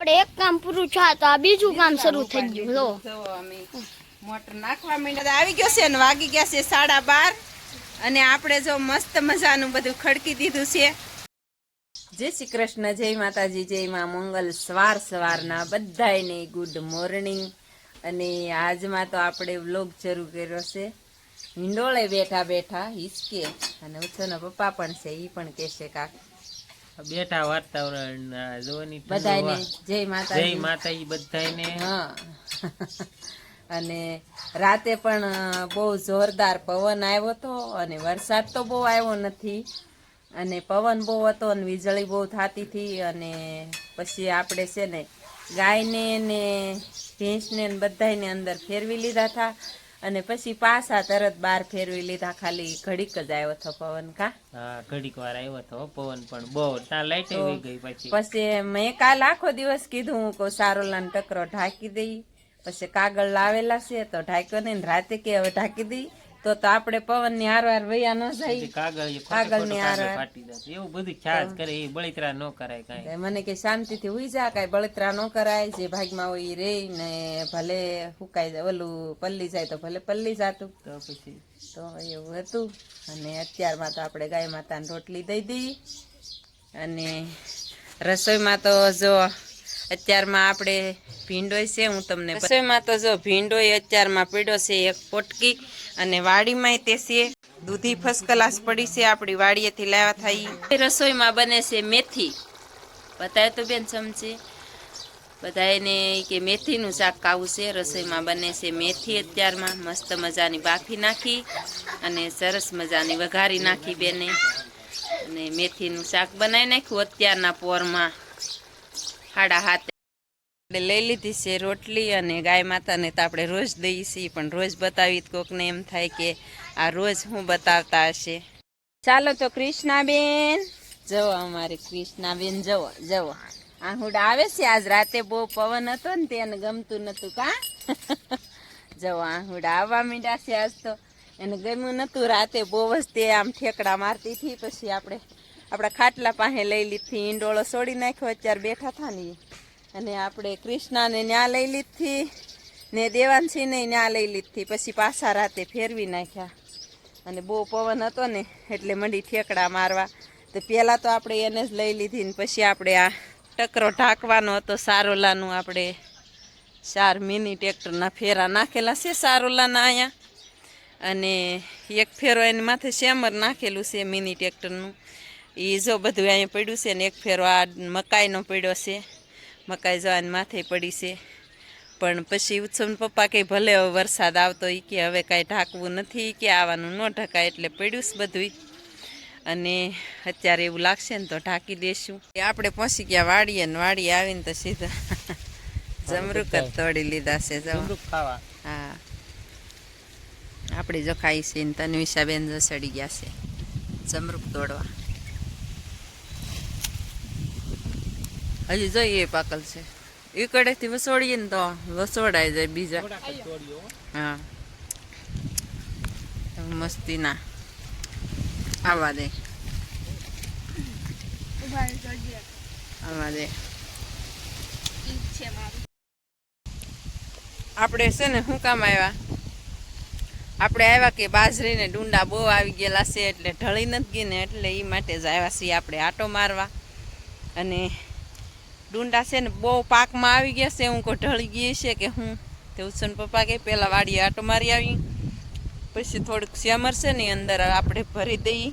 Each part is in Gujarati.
આપણે એક કામ પૂરું થયા તો આ બીજું કામ શરૂ થઈ ગયું જો જો મોટર નાખવા માંડ્યા. આવી ગયો છે અને વાગી ગયા છે સાડા બાર. અને આપણે જો મસ્ત મજાનું બધું ખડકી દીધું છે. જય શ્રી કૃષ્ણ જય માતાજી જય માં મંગલ. સવાર સવારના બધાયને ગુડ મોર્નિંગ અને આજમાં તો આપણે વ્લોગ શરૂ કર્યો છે. હિંડોળે બેઠા બેઠા હિસકે. અને ઉછોના પપ્પા પણ છે એ પણ કહેશે કાક. બેઠા વાતાવરણ જોવાની બધાને જય માતા જય માતાજી. માતાજી બધાને હા. અને રાતે પણ બહુ જોરદાર પવન આવ્યો હતો અને વરસાદ તો બહુ આવ્યો નથી. અને પવન બહુ હતો અને વીજળી બહુ થતી હતી અને પછી આપણે છે ને ગાયને ને ભેંસને ને બધાને અંદર ફેરવી લીધા હતા. અને પછી પાછા તરત બાર ફેરવી લીધા ખાલી ઘડીક જ આવ્યો હતો પવન કા. હા ઘડીક વાર આવ્યો હતો પવન પણ બહુ ત્યાં લાઈટ આવી ગઈ પછી. પછી મેં કાલ આખો દિવસ કીધું હું કહું સારોલાને ટકરો ઢાંકી દઈ પછી કાગળ લાવેલા છે તો ઢાંક્યો નહીં ને રાતે કે હવે ઢાંકી દઈ તો તો આપણે પવનની હારવાર વૈયા ન જાય. કાગળ એ ખોટે કાગળ હારે. ફાટી જશે એવું બધું ખ્યાલ કરે એ બળતરા ન કરાય કઈ. મને કે શાંતિથી હુઈ જા કઈ બળતરા ન કરાય જે ભાગમાં હોય રે ને ભલે હુકાઈ જાય ઓલું પલ્લી જાય તો ભલે પલ્લી જાતું. તો પછી? તો એવું હતું. અને અત્યારમાં તો આપણે ગાય માતાને રોટલી દઈ દઈ અને રસોઈમાં તો જો અત્યારમાં આપણે ભીંડોય છે હું તમને રસોઈમાં તો જો ભીંડોય અત્યારમાં પીડો છે એક પોટકી અને વાડીમાંય તે છે. દૂધી ફર્સ્ટ ક્લાસ પડી છે આપણી વાડીએથી લાવ્યા થઈ રસોઈમાં બને છે મેથી. બતાવે તો બેન ચમચે બધાને કે મેથીનું શાક ખાવું છે રસોઈમાં બને છે મેથી અત્યારમાં. મસ્ત મજાની બાફી નાખી અને સરસ મજાની વઘારી નાખી બેને. અને મેથીનું શાક બનાવી નાખ્યું અત્યારના પોરમાં. હાડા હાથે આપણે લઈ લીધી છે રોટલી અને ગાય માતાને તો આપણે રોજ દઈએ છીએ, પણ રોજ બતાવી કોકને એમ થાય કે આ રોજ હું બતાવતા હશે. ચાલો તો કૃષ્ણાબેન જવો અમારી કૃષ્ણાબેન જવો જવો આહુડા આવે છે, આજ રાતે બહુ પવન હતો ને તેને ગમતું નતું કા? જવો આહુડા આવવા માંડ્યા છે આજ તો. એને ગમ્યું નતું રાતે બહુ જ તે આમ ઠેકડા મારતી હતી, પછી આપણે આપણા ખાટલા પાસે લઈ લીધી, ઈંડોળો છોડી નાખ્યો, અત્યારે બેઠા હતા ને અને આપણે કૃષ્ણાને ન્યા લઈ લીધી, ને દેવાંશીને ન્યા લઈ લીધી, પછી પાછા રાતે ફેરવી નાખ્યા. અને બહુ પવન હતો ને, એટલે મંડી ઠેકડા મારવા. તો પહેલાં તો આપણે એને જ લઈ લીધી ને પછી આપણે આ ટકરો ઢાંકવાનો હતો, સારોલાનું આપણે ચાર મિની ટ્રેક્ટરના ફેરા નાખેલા છે સારોલાના અહીંયા અને એક ફેરો એની માથે શેમર નાખેલું છે મિની ટ્રેક્ટરનું. એ જો બધું અહીંયા પડ્યું છે ને એક ફેરો આ મકાઈનો પડ્યો છે. મકાઈ જો આની માથે પડી છે. પણ પછી ઉત્સવ પપ્પા કે ભલે હવે વરસાદ આવતો એ કે હવે કાંઈ ઢાંકવું નથી કે આવવાનું ન ઢકાય એટલે પડ્યું છે બધું અને અત્યારે એવું લાગશે ને તો ઢાંકી દેશું. એ આપણે પહોંચી ગયા વાડીએ ને વાડીએ આવીને તો સીધા જમરૂક જ તોડી લીધા છે હા. આપણે જો ખાઈ છે ને તન્વિષાબેન જો સડી ગયા છે જમરૂક તોડવા હજી જોઈએ પાકલ છે. એ વસોડીએ ને તો વસોડાઈ જાય બીજા. હા. મસ્તી ના આવવા દે. આવવા દે. આપણે છે ને શું કામ આવ્યા? આપણે આવ્યા કે બાજરીને ડુંડા બહુ આવી ગયેલા છે એટલે ઢળી નથી ગઈ ને એટલે એ માટે જ આવ્યા છીએ આપણે આટો મારવા. અને ડુંડા છે ને બહુ પાકમાં આવી ગયા છે હું કોઈ ઢળી ગઈ છે કે હું તે ઉત્સન પપ્પા કે પહેલાં વાડીએ આટો મારી આવી. પછી થોડુંક શ્યામર છે ને અંદર આપણે ભરી દઈએ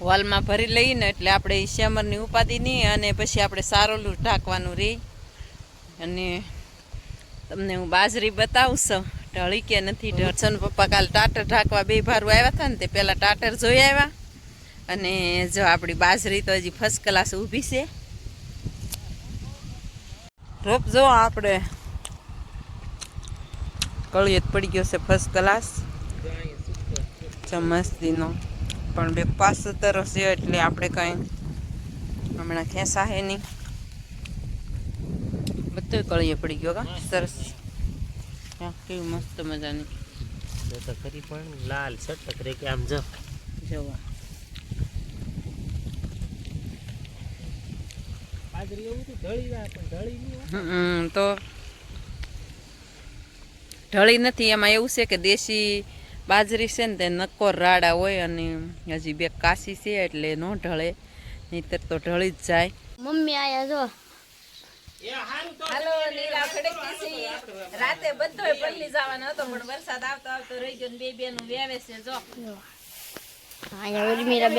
હોલમાં ભરી લઈએ ને એટલે આપણે એ સેમરની ઉપાધિ નહીં અને પછી આપણે સારોલું ઢાંકવાનું રહી અને તમને હું બાજરી બતાવું છું. ઢળી કે નથી ઢળશન પપ્પા કાલ ટાટર ઢાંકવા બે ભારું આવ્યા હતા ને તે પહેલાં ટાટર જોઈ આવ્યા. અને જો આપણી બાજરી તો હજી ફર્સ્ટ ક્લાસ ઊભી છે. રોપ જો આપણે કળિયત પડી ગયો છે ફર્સ્ટ ક્લાસ મસ્તીનો. પણ બે પાસતરો છે એટલે આપણે કંઈ હમણાં ખેંચા હે નહીં. બધું કળીએ પડી ગયો કા? સરસ. કેવી મસ્ત મજાની. તો ખરી પણ લાલ સટક રે કે આમ જો. જોવા હાજરી એવું હતું ઢળી જાય પણ ઢળી નહીં હો. હમ તો ઢળી નથી એમાં એવું છે કે દેશી બાજરી છે ને તે નક્કોર રાડા હોય અને હજી બે કાશી છે એટલે ન ઢળે નહીતર તો ઢળી જ જાય. મમ્મી આયા જો. હાલો લીલા ખડકતી રાતે બધો પલ્લી જવાનો હતો પણ વરસાદ આવતો આવતો રહી ગયો ને બે બેનું વેવે છે જો. જો. અહીંયા ઉર્મિલા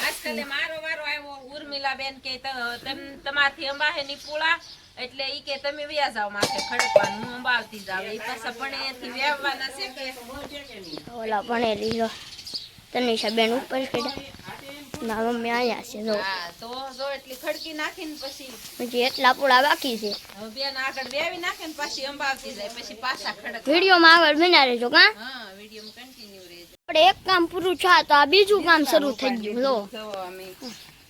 આજકાલે મારો વારો આવ્યો. ઉર્મિલા કે તમારથી અંબાહે ની એટલે ઈ કે તમે વ્યા જાવ માથે ખડકવાનું હું અંબાવતી જાવ ઈ પાછા પણ એથી છે કે? ઓલા ભણેલી જો તનિષા બેન ઉપર ચડ્યા. ના મમ્મી આયા છે જો. હા તો જો એટલી ખડકી નાખીને પછી પછી એટલા પૂળા બાકી છે. હવે બેન આગળ વેવી નાખે ને પાછી અંબાવતી જાય પછી પાછા ખડક વિડીયોમાં આગળ બના રહેજો કા? હા વીડિયો કન્ટિન્યુ રહેજો આપણે એક કામ પૂરું થા તો આ બીજું કામ શરૂ થઈ ગયું જો જો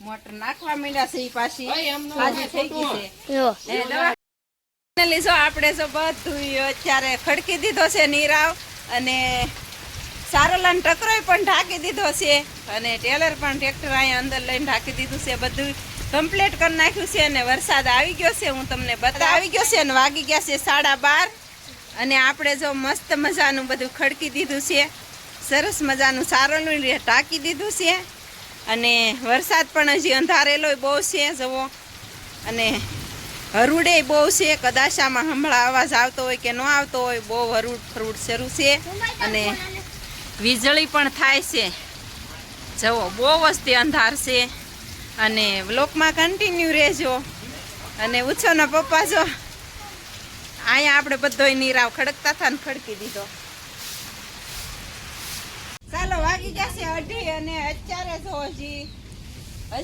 મોટર નાખવા માંડ્યા છે પાછી. આજે થઈ ગઈ છે. જો. આપણે તો બધું અત્યારે ખડકી દીધો છે નીરાવ અને સારોલાન ટકરોય પણ ઢાંકી દીધો છે અને ટેલર પણ ટ્રેક્ટર અહીંયા અંદર લઈને ઢાંકી દીધું છે. બધું કમ્પ્લીટ કરી નાખ્યું છે અને વરસાદ આવી ગયો છે હું તમને બતા આવી ગયો છે અને વાગી ગયા છે સાડા બાર. અને આપણે જો મસ્ત મજાનું બધું ખડકી દીધું છે. સરસ મજાનું સારોલું ટાંકી દીધું છે. અને વરસાદ પણ હજી અંધારેલો બહુ છે જવો અને હરુડે બહુ છે કદાશામાં હમણાં અવાજ આવતો હોય કે ન આવતો હોય, બહુ હરુડ ફરુડ શરૂ છે. અને વીજળી પણ થાય છે. જવો બહુ વસ્તી અંધાર છે. અને બ્લોકમાં કન્ટિન્યુ રહેજો. અને ઉછોના પપ્પા જો, અહીંયા આપણે બધોય નીરાવ ખડકતા હતા ને ખડકી દીધો. ચાલો, વાગી જશે અઢી અને અત્યારે જો હજી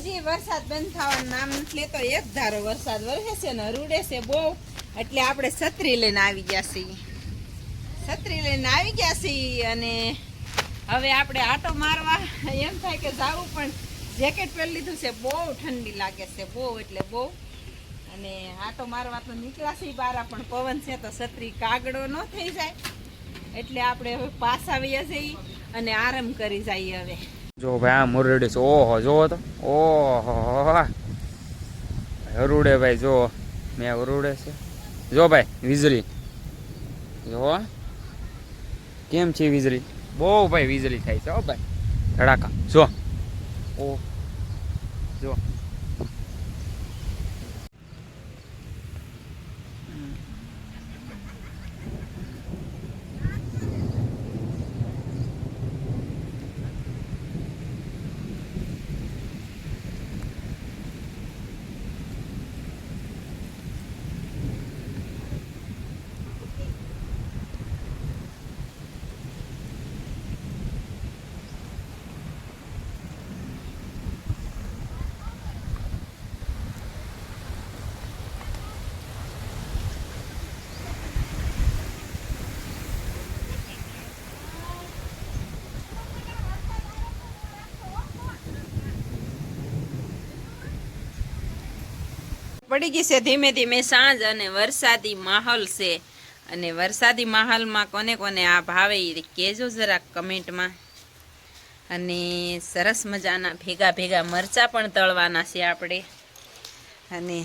હજી વરસાદ બંધ થવાનું નામ નથી લેતો, એક ધારો વરસાદ વરસે છે ને રૂડે છે બહુ. એટલે આપણે છત્રી લઈને આવી ગયા છીએ. છત્રી લઈને આવી ગયા છીએ અને હવે આપણે આટો મારવા. એમ થાય કે જાવું, પણ જેકેટ પહેરી લીધું છે, બહુ ઠંડી લાગે છે, બહુ એટલે બહુ. અને આટો મારવા તો નીકળ્યા છીએ બારા, પણ પવન છે તો છત્રી કાગડો ન થઈ જાય. એટલે આપણે હવે પાસ આવ્યા છીએ અને આરામ કરી જઈએ હવે. જો ભાઈ, આ મુરડી ઓહો જો તો ઓહો હરુડે ભાઈ જો મેં હરુડે છે. જો ભાઈ, વીજળી. જો કેમ છે વીજળી? બહુ ભાઈ વીજળી થાય છે ઓ ભાઈ. ધડાકા. જો ઓ. જો પડી ગઈ છે. ધીમે ધીમે સાંજ અને વરસાદી માહોલ છે. અને વરસાદી માહોલમાં કોને કોને આ ભાવે એ કહેજો જરાક કમેન્ટમાં. અને સરસ મજાના ભેગા ભેગા મરચાં પણ તળવાના છે આપણે. અને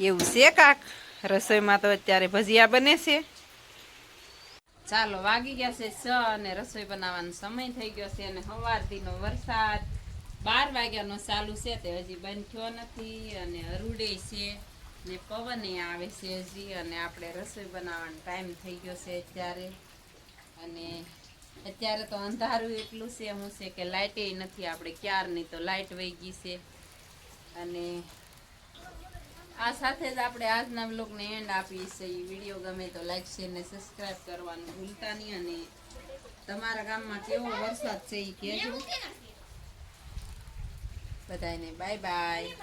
એવું છે કાક? રસોઈમાં તો અત્યારે ભજીયા બને છે. ચાલો વાગી ગયા છે છ અને રસોઈ બનાવવાનો સમય થઈ ગયો છે અને સવારથીનો વરસાદ. બાર વાગ્યાનો ચાલુ છે તે હજી બંધ થયો નથી અને અરુડે છે ને પવન આવે છે હજી અને આપણે રસોઈ બનાવવાનો ટાઈમ થઈ ગયો છે અત્યારે. અને અત્યારે તો અંધારું એટલું છે હું છે કે લાઇટે નથી, આપણે ક્યારની તો લાઇટ વહી ગઈ છે. અને આ સાથે જ આપણે આજના બ્લોગને એન્ડ આપીએ છીએ. વીડિયો ગમે તો લાઈક શેર ને સબસ્ક્રાઇબ કરવાનું ભૂલતા નહીં અને તમારા ગામમાં કેવો વરસાદ છે એ કહેજો. બધાને બાય બાય.